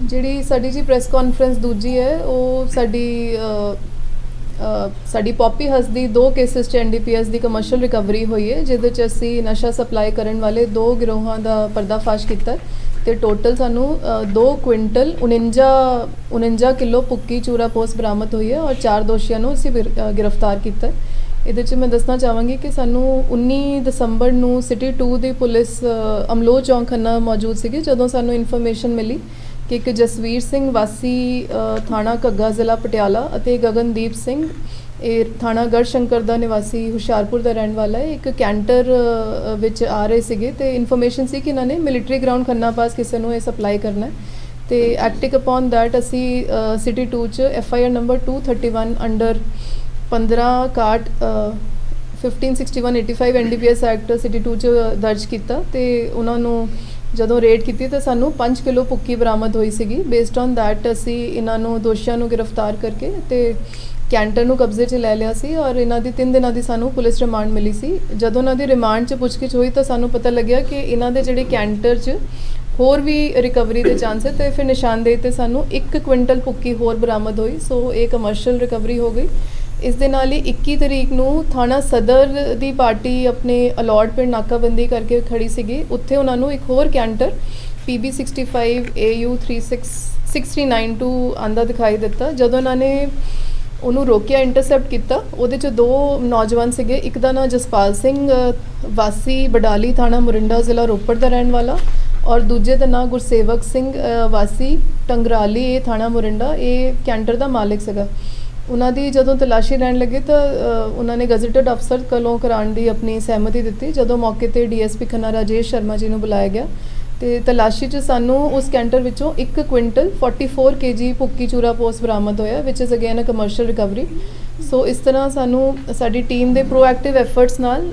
ਜਿਹੜੀ ਸਾਡੀ ਜੀ ਪ੍ਰੈਸ ਕਾਨਫਰੰਸ ਦੂਜੀ ਹੈ ਉਹ ਸਾਡੀ ਸਾਡੀ ਪੌਪੀ ਹਸ ਦੀ ਦੋ ਕੇਸਿਸ ਚ ਐਨਡੀਪੀਐਸ ਦੀ ਕਮਰਸ਼ੀਅਲ ਰਿਕਵਰੀ ਹੋਈ ਹੈ ਜਿਹਦੇ ਚ ਅਸੀਂ ਨਸ਼ਾ ਸਪਲਾਈ ਕਰਨ ਵਾਲੇ ਦੋ ਗਿਰੋਹਾਂ ਦਾ ਪਰਦਾਫਾਸ਼ ਕੀਤਾ ਹੈ ਤੇ ਟੋਟਲ ਸਾਨੂੰ 2 ਕੁਇੰਟਲ 49 49 ਕਿਲੋ ਪੁੱਕੀ ਚੂਰਾ ਪੋਸ ਬਰਾਮਦ ਹੋਈ ਹੈ ਔਰ ਚਾਰ ਦੋਸ਼ੀਆਂ ਨੂੰ ਅਸੀਂ ਗ੍ਰਿਫਤਾਰ ਕੀਤਾ ਇਹਦੇ ਚ ਮੈਂ ਦੱਸਣਾ ਚਾਹਾਂਗੀ ਕਿ ਸਾਨੂੰ 19 ਦਸੰਬਰ ਨੂੰ ਸਿਟੀ 2 ਦੀ ਪੁਲਿਸ ਅ, ਅਮਲੋ ਚੌਂਕ ਖੰਨਾ ਮੌਜੂਦ ਸੀਗੀ ਜਦੋਂ ਸਾਨੂੰ ਇਨਫੋਰਮੇਸ਼ਨ ਮਿਲੀ ਕਿ ਇੱਕ ਜਸਵੀਰ ਸਿੰਘ ਵਾਸੀ ਥਾਣਾ ਘੱਗਾ ਜ਼ਿਲ੍ਹਾ ਪਟਿਆਲਾ ਅਤੇ ਗਗਨਦੀਪ ਸਿੰਘ, ਇਹ ਥਾਣਾ ਗੜਸ਼ੰਕਰ ਦਾ ਨਿਵਾਸੀ ਹੁਸ਼ਿਆਰਪੁਰ ਦਾ ਰਹਿਣ ਵਾਲਾ ਹੈ। ਇੱਕ ਕੈਂਟਰ ਵਿੱਚ ਆ ਰਹੇ ਸੀਗੇ ਤੇ ਇਨਫੋਰਮੇਸ਼ਨ ਸੀ ਕਿ ਇਹਨਾਂ ਨੇ ਮਿਲਟਰੀ ਗਰਾਊਂਡ ਖੰਨਾ ਪਾਸ ਕਿਸੇ ਨੂੰ ਇਹ ਸਪਲਾਈ ਕਰਨਾ ਹੈ। ਤੇ ਐਕਟਿੰਗ ਅਪਨ ਦੈਟ ਅਸੀਂ ਸਿਟੀ 2 ਚ F I R number 231 under 15 ਕਾਟ 1561 85 ਐਨਡੀਪੀਐਸ ਐਕਟ ਸਿਟੀ 2 ਚ ਦਰਜ ਕੀਤਾ ਤੇ ਉਹਨਾਂ ਨੂੰ ਜਦੋਂ ਰੇਡ ਕੀਤੀ ਤਾਂ ਸਾਨੂੰ 5 ਕਿਲੋ ਪੁੱਕੀ ਬਰਾਮਦ ਹੋਈ ਸੀਗੀ। ਬੇਸਡ ਔਨ ਦੈਟ ਅਸੀਂ ਇਹਨਾਂ ਨੂੰ, ਦੋਸ਼ੀਆਂ ਨੂੰ ਗ੍ਰਿਫਤਾਰ ਕਰਕੇ ਤੇ ਕੈਂਟਰ ਨੂੰ ਕਬਜ਼ੇ 'ਚ ਲੈ ਲਿਆ ਸੀ ਔਰ ਇਹਨਾਂ ਦੀ 3 ਦਿਨਾਂ ਦੀ ਸਾਨੂੰ ਪੁਲਿਸ ਰਿਮਾਂਡ ਮਿਲੀ ਸੀ। ਜਦੋਂ ਇਹਨਾਂ ਦੀ ਰਿਮਾਂਡ 'ਚ ਪੁੱਛਗਿੱਛ ਹੋਈ ਤਾਂ ਸਾਨੂੰ ਪਤਾ ਲੱਗਿਆ ਕਿ ਇਹਨਾਂ ਦੇ ਜਿਹੜੇ ਕੈਂਟਰ 'ਚ ਹੋਰ ਵੀ ਰਿਕਵਰੀ ਦੇ ਚਾਂਸ ਹੈ ਤੇ ਫਿਰ ਨਿਸ਼ਾਨਦੇਹੀ ਤੇ ਸਾਨੂੰ 1 ਕੁਇੰਟਲ ਪੁੱਕੀ ਹੋਰ ਬਰਾਮਦ ਹੋਈ। ਸੋ ਇਹ ਕਮਰਸ਼ੀਅਲ ਰਿਕਵਰੀ ਹੋ ਗਈ। ਇਸ ਦੇ ਨਾਲ ਹੀ 21 ਤਰੀਕ ਨੂੰ ਥਾਣਾ ਸਦਰ ਦੀ ਪਾਰਟੀ ਆਪਣੇ ਅਲਾਟ ਪਿੰਡ ਨਾਕਾਬੰਦੀ ਕਰਕੇ ਖੜੀ ਸੀਗੀ। ਉੱਥੇ ਉਹਨਾਂ ਨੂੰ ਇੱਕ ਹੋਰ ਕੈਂਟਰ PB65 AU 6392 ਆਂਦਾ ਦਿਖਾਈ ਦਿੱਤਾ। ਜਦੋਂ ਉਹਨਾਂ ਨੇ ਉਹਨੂੰ ਰੋਕਿਆ, ਇੰਟਰਸੈਪਟ ਕੀਤਾ, ਉਹਦੇ ਚ ਦੋ ਨੌਜਵਾਨ ਸੀਗੇ। ਇੱਕ ਦਾ ਨਾਂ ਜਸਪਾਲ ਸਿੰਘ, ਵਾਸੀ ਬਡਾਲੀ ਥਾਣਾ ਮੁਰਿੰਡਾ ਜ਼ਿਲ੍ਹਾ ਰੋਪੜ ਦਾ ਰਹਿਣ ਵਾਲਾ ਔਰ ਦੂਜੇ ਦਾ ਨਾਂ ਗੁਰਸੇਵਕ ਸਿੰਘ ਵਾਸੀ ਟੰਗਰਾਲੀ ਇਹ ਥਾਣਾ ਮੁਰਿੰਡਾ, ਇਹ ਕੈਂਟਰ ਦਾ ਮਾਲਕ ਸੀਗਾ। ਉਹਨਾਂ ਦੀ ਜਦੋਂ ਤਲਾਸ਼ੀ ਲੈਣ ਲੱਗੇ ਤਾਂ ਉਹਨਾਂ ਨੇ ਗਜ਼ਟਡ ਅਫਸਰ ਕੋਲੋਂ ਕਰਾਉਣ ਦੀ ਆਪਣੀ ਸਹਿਮਤੀ ਦਿੱਤੀ। ਜਦੋਂ ਮੌਕੇ ਤੇ ਡੀਐਸਪੀ ਖੰਨਾ ਰਾਜੇਸ਼ ਸ਼ਰਮਾ ਜੀ ਨੂੰ ਬੁਲਾਇਆ ਗਿਆ ਤੇ ਤਲਾਸ਼ੀ 'ਚ ਸਾਨੂੰ ਉਸ ਕੈਂਟਰ ਵਿੱਚੋਂ 1 ਕੁਇੰਟਲ 44 ਕੇਜੀ ਭੁੱਕੀ ਚੂਰਾ ਪੋਸ ਬਰਾਮਦ ਹੋਇਆ which is again a commercial recovery so ਇਸ ਤਰ੍ਹਾਂ ਸਾਨੂੰ ਸਾਡੀ ਟੀਮ ਦੇ ਪ੍ਰੋਐਕਟਿਵ ਐਫਰਟਸ ਨਾਲ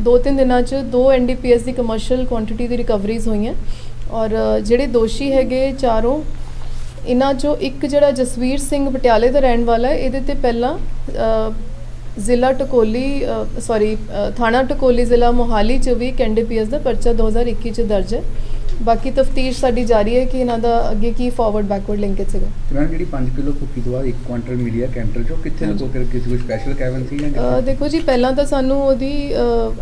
ਦੋ ਤਿੰਨ ਦਿਨਾਂ 'ਚ ਦੋ ਐਨਡੀਪੀਐਸ ਦੀ ਕਮਰਸ਼ੀਅਲ ਕੁਆਂਟੀਟੀ ਦੀ ਰਿਕਵਰੀਜ਼ ਹੋਈਆਂ। ਔਰ ਜਿਹੜੇ ਦੋਸ਼ੀ ਹੈਗੇ ਚਾਰੋਂ ਇਹਨਾਂ 'ਚੋਂ ਇੱਕ ਜਿਹੜਾ ਜਸਵੀਰ ਸਿੰਘ ਪਟਿਆਲੇ ਦਾ ਰਹਿਣ ਵਾਲਾ ਹੈ ਇਹਦੇ ਤੇ ਪਹਿਲਾਂ ਜ਼ਿਲ੍ਹਾ ਟਕੋਲੀ ਸੌਰੀ ਥਾਣਾ ਟਕੋਲੀ ਜ਼ਿਲ੍ਹਾ ਮੋਹਾਲੀ 'ਚ ਵੀ ਕੈਂਡੀਪੀਐਸ ਦਾ ਪਰਚਾ 2021 'ਚ ਦਰਜ ਹੈ। ਬਾਕੀ ਤਫਤੀਸ਼ ਸਾਡੀ ਜਾਰੀ ਹੈ ਕਿ ਇਹਨਾਂ ਦਾ ਅੱਗੇ ਕੀ ਫਾਰਵਰਡ ਬੈਕਵਰਡ ਲਿੰਕੇਜ ਸੀਗਾ। ਤੇ ਮੈਮ ਜਿਹੜੀ 5 ਕਿਲੋ ਭੁੱਕੀ ਤੋਂ ਬਾਅਦ 1 ਕੁਆਂਟਲ ਮਿਲੀ ਚੋਂ ਕਿੱਥੇ ਲੁਕੋ ਕੇ ਕਿਸੇ ਕੋਈ ਸਪੈਸ਼ਲ ਕੈਬਨ ਸੀ ਜਾਂ? ਦੇਖੋ ਜੀ ਪਹਿਲਾਂ ਤਾਂ ਸਾਨੂੰ ਉਹਦੀ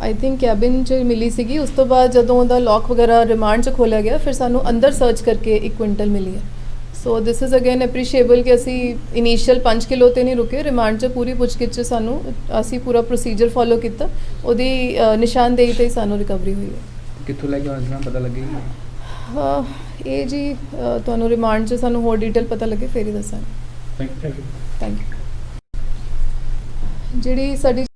ਆਈ ਥਿੰਕ ਕੈਬਿਨ 'ਚ ਮਿਲੀ ਸੀਗੀ ਉਸ ਤੋਂ ਬਾਅਦ ਜਦੋਂ ਉਹਦਾ ਲੌਕ ਵਗੈਰਾ ਰਿਮਾਂਡ 'ਚ ਖੋਲਿਆ ਗਿਆ ਫਿਰ ਸਾਨੂੰ ਅੰਦਰ ਸਰਚ ਕਰਕੇ 1 ਕੁਇੰਟਲ ਮਿਲੀ ਹੈ। ਸੋ ਦਿਸ ਇਜ਼ ਅਗੇਨ ਐਪਰੀਸ਼ੀਏਬਲ ਕਿ ਅਸੀਂ ਇਨੀਸ਼ੀਅਲ 5 ਕਿਲੋ ਤੇ ਨਹੀਂ ਰੁਕੇ ਰਿਮਾਂਡ 'ਚ ਪੂਰੀ ਪੁੱਛਗਿੱਛ 'ਚ ਸਾਨੂੰ ਅਸੀਂ ਪੂਰਾ ਪ੍ਰੋਸੀਜਰ ਫੋਲੋ ਕੀਤਾ ਉਹਦੀ ਨਿਸ਼ਾਨਦੇਹੀ ਤੇ ਹੀ ਸਾਨੂੰ ਰਿਕਵਰੀ ਹੋਈ ਹੈ ਕਿੱਥੋਂ ਲੈ ਕੇ ਆਉਣਾ ਪਤਾ ਲੱਗੇਗਾ ਇਹ ਜੀ ਤੁਹਾਨੂੰ ਰਿਮਾਂਡ 'ਚ ਸਾਨੂੰ ਹੋਰ ਡਿਟੇਲ ਪਤਾ ਲੱਗੇ ਫੇਰ ਹੀ ਦੱਸਾਂਗੇ ਥੈਂਕ ਯੂ ਥੈਂਕ ਯੂ ਜਿਹੜੀ ਸਾਡੀ